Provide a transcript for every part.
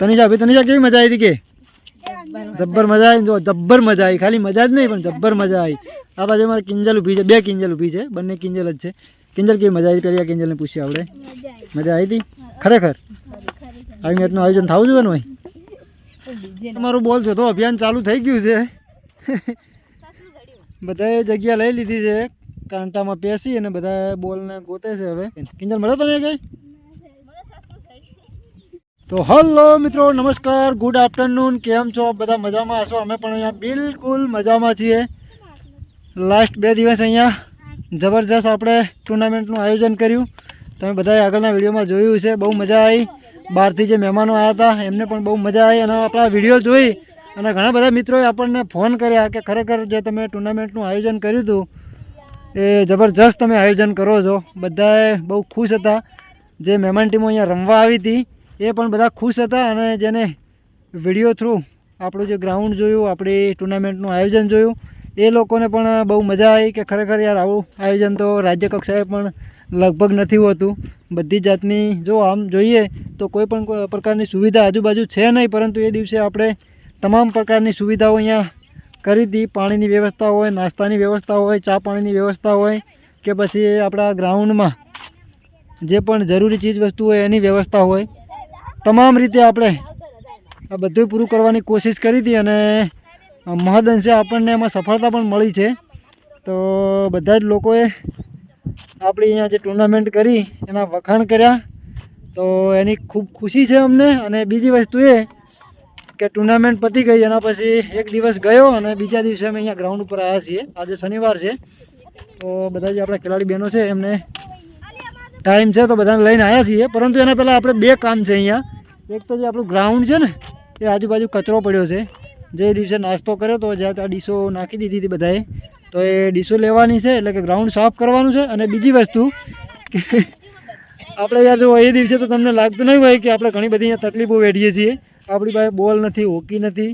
તનિષા ભાઈ તનિષા કેવી મજા આવી હતી કે? જબ્બર મજા આવી જો, જબ્બર મજા આવી. ખાલી મજા જ નહીં, પણ જબ્બર મજા આવી. આ બાજુ અમારે કિંજલ ઊભી છે, બે કિંજલ ઊભી છે, બંને કિંજલ જ છે. કિંજલ કેવી મજા આવી પહેલી આ કિંજલને પૂછીએ આપણે? મજા આવી હતી? ખરેખર? આવી મેચનું આયોજન થવું જોઈએ ને ભાઈ? તમારું બોલ છો તો અભિયાન ચાલુ થઈ ગયું છે. બધાએ જગ્યા લઈ લીધી છે. કાંટામાં પેસી અને બધા બોલને ગોતે છે હવે. કિંજલ, મળ્યો તને કઈ તો હલો મિત્રો, નમસ્કાર ગુડ આફ્ટરનૂન કેમ છો? બધા મજામાં હશો? અમે પણ અહીંયા બિલકુલ મજામાં છીએ. લાસ્ટ બે દિવસ અહીંયા જબરજસ્ત આપણે ટુર્નામેન્ટનું આયોજન કર્યું. તમે બધાએ આગળના વિડીયોમાં જોયું છે બહુ મજા આવી. બહારથી જે મહેમાનો આવ્યા હતા, એમને પણ બહુ મજા આવી. અને આપણા વીડિયો જોઈ અને ઘણા બધા મિત્રોએ આપણને ફોન કર્યા કે ખરેખર જે તમે ટુર્નામેન્ટનું આયોજન કર્યું હતું, એ જબરજસ્ત તમે આયોજન કરો છો. બધાએ બહુ ખુશ હતા. જે મહેમાન ટીમો અહીંયા રમવા આવી હતી એ પણ બધા ખુશ હતા અને જેને વીડિયો થ્રુ આપણું જે ગ્રાઉન્ડ જોયું, આપણી ટુર્નામેન્ટનું આયોજન જોયું, એ લોકોને પણ બહુ મજા આવી કે ખરેખર યાર આવું આયોજન તો રાજ્ય કક્ષાએ પણ લગભગ નથી હોતું. બધી જાતની જો આમ જોઈએ તો કોઈ પણ પ્રકારની સુવિધા આજુબાજુ છે નહીં, પરંતુ એ દિવસે આપણે તમામ પ્રકારની સુવિધાઓ અહીંયા કરી હતી પાણીની વ્યવસ્થા હોય, નાસ્તાની વ્યવસ્થા હોય, ચા પાણીની વ્યવસ્થા હોય કે પછી આપણા ગ્રાઉન્ડમાં જે પણ જરૂરી ચીજ વસ્તુ હોય એની વ્યવસ્થા હોય. તમામ રીતે આપણે આ બધું પૂરું કરવાની કોશિશ કરી હતી અને મહદઅંશે આપણને એમાં સફળતા પણ મળી છે. તો બધા જ લોકોએ આપણી અહીંયા જે ટુર્નામેન્ટ કરી, એના વખાણ કર્યા. તો એની ખૂબ ખુશી છે અમને અને બીજી વસ્તુ એ કે ટુર્નામેન્ટ પતી ગઈ, એના પછી એક દિવસ ગયો અને બીજા દિવસે અમે અહીંયા ગ્રાઉન્ડ ઉપર આવ્યા છીએ. આજે શનિવાર છે. તો બધા જે આપણા ખેલાડી બહેનો છે, એમને ટાઈમ છે તો બધાને લઈને આવ્યા છીએ. પરંતુ એના પહેલાં આપણે બે કામ છે અહીંયા. એક તો જે આપણું ગ્રાઉન્ડ છે ને, એ આજુબાજુ કચરો પડ્યો છે. જે દિવસે નાસ્તો કર્યો તો જ્યાં ત્યાં ડીશો નાખી દીધી હતી બધાએ. તો એ ડીશો લેવાની છે, એટલે કે ગ્રાઉન્ડ સાફ કરવાનું છે. અને બીજી વસ્તુ આપણે યાર જો એ દિવસે તો તમને લાગતું નહીં હોય કે આપણે ઘણી બધી અહીંયા તકલીફો વેઠીએ છીએ. આપણી પાસે બોલ નથી, હોકી નથી.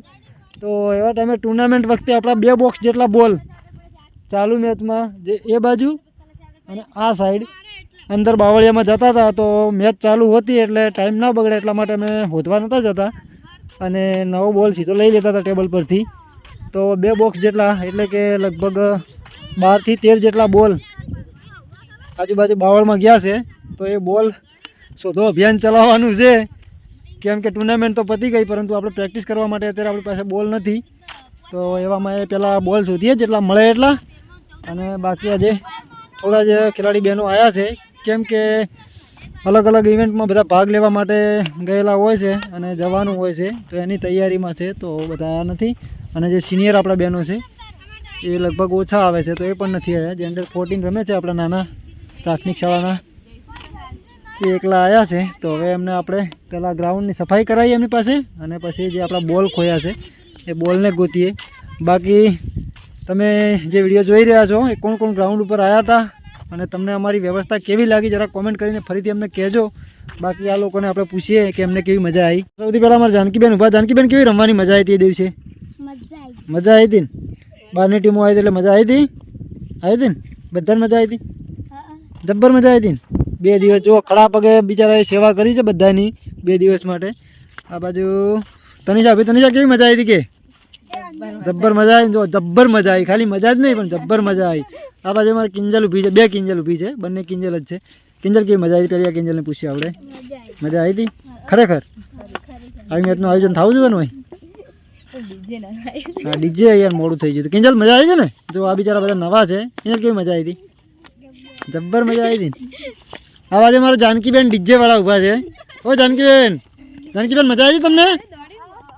તો એવા ટાઈમે ટુર્નામેન્ટ વખતે આપણા બે બોક્સ જેટલા બોલ. ચાલુ મેચમાં જે એ બાજુ અને આ સાઈડ અંદર બાવળિયામાં જતા હતા તો મેચ ચાલુ હતી એટલે ટાઈમ ના બગડે એટલા માટે અમે હોદવા નહોતા જતા. અને નવો બોલ સીધો લઈ લેતા હતા ટેબલ પરથી. તો બે બોક્સ જેટલા, એટલે કે લગભગ બારથી તેર જેટલા બોલ આજુબાજુ બાવળમાં ગયા છે. તો એ બોલ શોધો અભિયાન ચલાવવાનું છે. કેમ કે ટુર્નામેન્ટ તો પતી ગઈ, પરંતુ આપણે પ્રેક્ટિસ કરવા માટે અત્યારે આપણી પાસે બોલ નથી. તો એવામાં એ પહેલાં બોલ શોધીએ જેટલા મળે એટલા. અને બાકી આજે થોડા જ ખેલાડી બહેનો આવ્યા છે. કેમ કે અલગ અલગ ઇવેન્ટમાં બધા ભાગ લેવા માટે ગયેલા હોય છે અને જવાનું હોય છે, તો એની તૈયારીમાં છે, તો બધા નથી. અને જે સિનિયર આપણા બહેનો છે, એ લગભગ ઓછા આવે છે, તો એ પણ નથી આવ્યા. જે અંડર ફોર્ટીન રમે છે આપણા નાના પ્રાથમિક શાળાના. એ એકલા આવ્યા છે, તો હવે એમને આપણે પહેલાં ગ્રાઉન્ડની સફાઈ કરાવીએ એમની પાસે અને પછી જે આપણા બોલ ખોયા છે, એ બોલને ગોતીએ. બાકી તમે જે વીડિયો જોઈ રહ્યા છો, એ કોણ કોણ ગ્રાઉન્ડ ઉપર આવ્યા હતા? અને તમને અમારી વ્યવસ્થા કેવી લાગી જરા કોમેન્ટ કરીને ફરીથી અમને કહેજો. બાકી આ લોકોને આપણે પૂછીએ કે એમને કેવી મજા આવી. સૌથી પહેલાં અમારે જાનકીબેન ઊભા જાનકીબેન કેવી રમવાની મજા આવી હતી એ દિવસે? મજા આવી. હતી ને? બહારની ટીમો આવી હતી એટલે મજા આવી હતી? આવી હતી ને? બધાને મજા આવી હતી? જબ્બર મજા આવી હતી બે દિવસ જો ખડા પગે બિચારાએ સેવા કરી છે બધાની બે દિવસ માટે. આ બાજુ તનિષા ભાઈ તનિષા કેવી મજા આવી હતી કે? જબ્બર મજા આવી જો જબ્બર મજા આવી. ખાલી મજા જ નહીં પણ જબ્બર મજા આવી. આ બાજુ અમારે કિંજલ ઊભી છે. બે કિંજલ ઊભી છે. બંને કિંજલ જ છે. કિંજલ કેવી મજા આવી પહેલી આ કિંજલને પૂછીએ આપણે. મજા આવી. હતી? ખરેખર? આવી મેચનું આયોજન થવું જોઈએ ને ભાઈ? હા ડીજે યાર મોડું થઈ ગયું હતું. કિંજલ મજા આવી છે ને? જો આ બિચારા બધા નવા છે. કિંજલ કેવી મજા આવી હતી? જબ્બર મજા આવી હતી આ બાજુ મારા જાનકીબેન ડીજે વાળા ઊભા છે. ઓ જાનકીબેન જાનકીબેન મજા આવી તમને?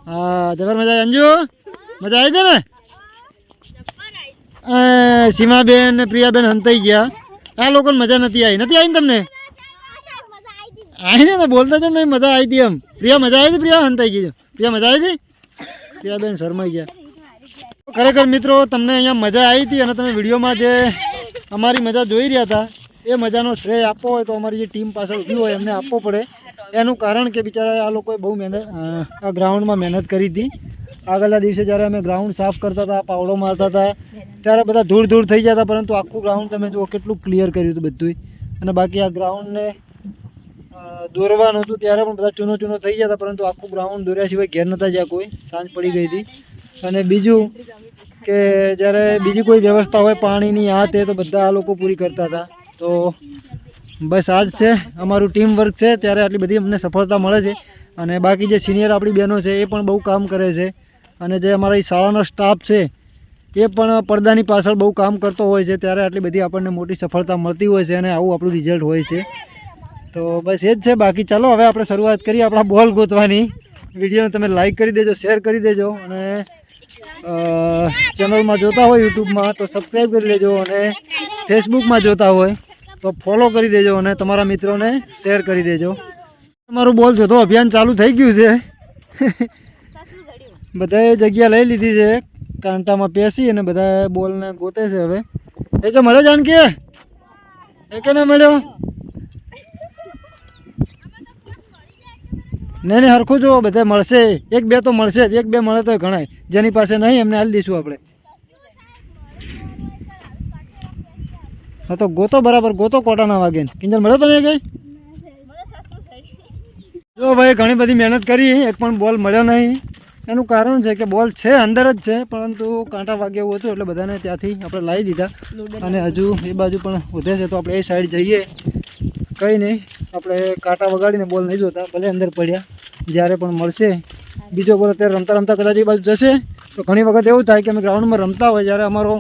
હા જબર મજા આવી. અંજુ? મજા આવી છે ને? સીમાબેન ને પ્રિયાબેન હંતાઈ ગયા. આ લોકોને મજા નથી આવી. નથી આવી તમને? આવી ને બોલતા છે ને મજા આવી હતી એમ. પ્રિયા મજા આવી હતી પ્રિયા હંતાઈ ગઈ. પ્રિયા મજા આવી હતી પ્રિયાબેન શરમાઈ ગયા. ખરેખર મિત્રો તમને અહીંયા મજા આવી હતી અને તમે વિડીયોમાં જે અમારી મજા જોઈ રહ્યા હતા એ મજાનો શ્રેય આપવો હોય તો અમારી જે ટીમ પાસે ઊભી હોય એમને આપવો પડે. એનું કારણ કે બિચારા આ લોકોએ બહુ મહેનત આ ગ્રાઉન્ડમાં મહેનત કરી હતી. આગળના દિવસે જ્યારે અમે ગ્રાઉન્ડ સાફ કરતા હતા, પાવડો મારતા હતા, ત્યારે બધા ધૂળ ધૂળ થઈ જતા, પરંતુ આખું ગ્રાઉન્ડ તમે જુઓ કેટલું ક્લિયર કર્યું હતું બધું અને બાકી આ ગ્રાઉન્ડને દોરવાનું હતું ત્યારે પણ બધા ચૂનો ચૂનો થઈ જતા, પરંતુ આખું ગ્રાઉન્ડ દોર્યા સિવાય ઘેર નતા જ્યાં કોઈ, સાંજ પડી ગઈ હતી. અને બીજું કે જ્યારે બીજી કોઈ વ્યવસ્થા હોય પાણીની આ તે, તો બધા આ લોકો પૂરી કરતા હતા. તો બસ આ જ છે, અમારું ટીમ વર્ક છે, ત્યારે આટલી બધી અમને સફળતા મળે છે. અને બાકી જે સિનિયર આપણી બહેનો છે, એ પણ બહુ કામ કરે છે. અને જે અમારા શાળાનો સ્ટાફ છે, એ પણ પડદાની પાછળ બહુ કામ કરતો હોય છે, ત્યારે આટલી બધી આપણને મોટી સફળતા મળતી હોય છે અને આવું આપણું રિઝલ્ટ હોય છે. તો બસ એ જ છે, બાકી ચાલો, હવે આપણે શરૂઆત કરીએ આપણા બોલ ગોતવાની. વિડીયોને તમે લાઈક કરી દેજો શેર કરી દેજો અને ચેનલમાં જોતા હોય યુટ્યુબમાં તો સબસ્ક્રાઈબ કરી લેજો અને ફેસબુકમાં જોતા હોય તો ફોલો કરી દેજો અને તમારા મિત્રોને શેર કરી દેજો. તમારું બોલ જોતો અભિયાન ચાલુ થઈ ગયું છે. બધાએ જગ્યા લઈ લીધી છે. કાંટામાં પેસી અને બધા બોલને ગોતે છે હવે. એ કે મળ્યો જાનકી? એ કે ના મળ્યો? નહીં નહીં હરખું જુઓ બધા મળશે. એક બે તો મળશે જ. એક બે મળે તો ઘણાય. જેની પાસે નહીં એમને હાલ દઈશું આપણે. હા તો ગોતો બરાબર. ગોતો કોટાના વાગે કિંજલ મળ્યો તો નહીં કઈ જો ભાઈ ઘણી બધી મહેનત કરી એક પણ બોલ મળ્યો નહીં. એનું કારણ છે કે બોલ છે અંદર જ છે પરંતુ કાંટા વાગ્યા એવું હતું એટલે બધાને ત્યાંથી આપણે લાવી દીધા. અને હજુ એ બાજુ પણ વધે છે તો આપણે એ સાઈડ જઈએ. કંઈ નહીં આપણે કાંટા વગાડીને બોલ નહીં જોતા ભલે અંદર પડ્યા. જ્યારે પણ મળશે બીજો બોલ અત્યારે રમતા રમતા કદાચ એ બાજુ જશે. તો ઘણી વખત એવું થાય કે અમે ગ્રાઉન્ડમાં રમતા હોય જ્યારે અમારો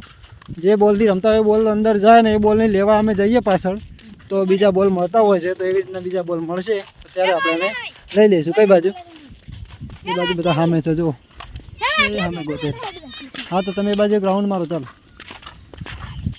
જે બોલથી રમતા હોય બોલ અંદર જાય ને એ બોલને લેવા અમે જઈએ પાછળ. તો બીજા બોલ મળતા હોય છે તો એવી રીતના બીજા બોલ મળશે. ત્યારે આપણે લઈ લઈશું. કઈ બાજુ? એ બાજુ બધા સામે છે જો સામે ગોતે. હા, તો તમે એ બાજુ ગ્રાઉન્ડ મારો, ચાલો.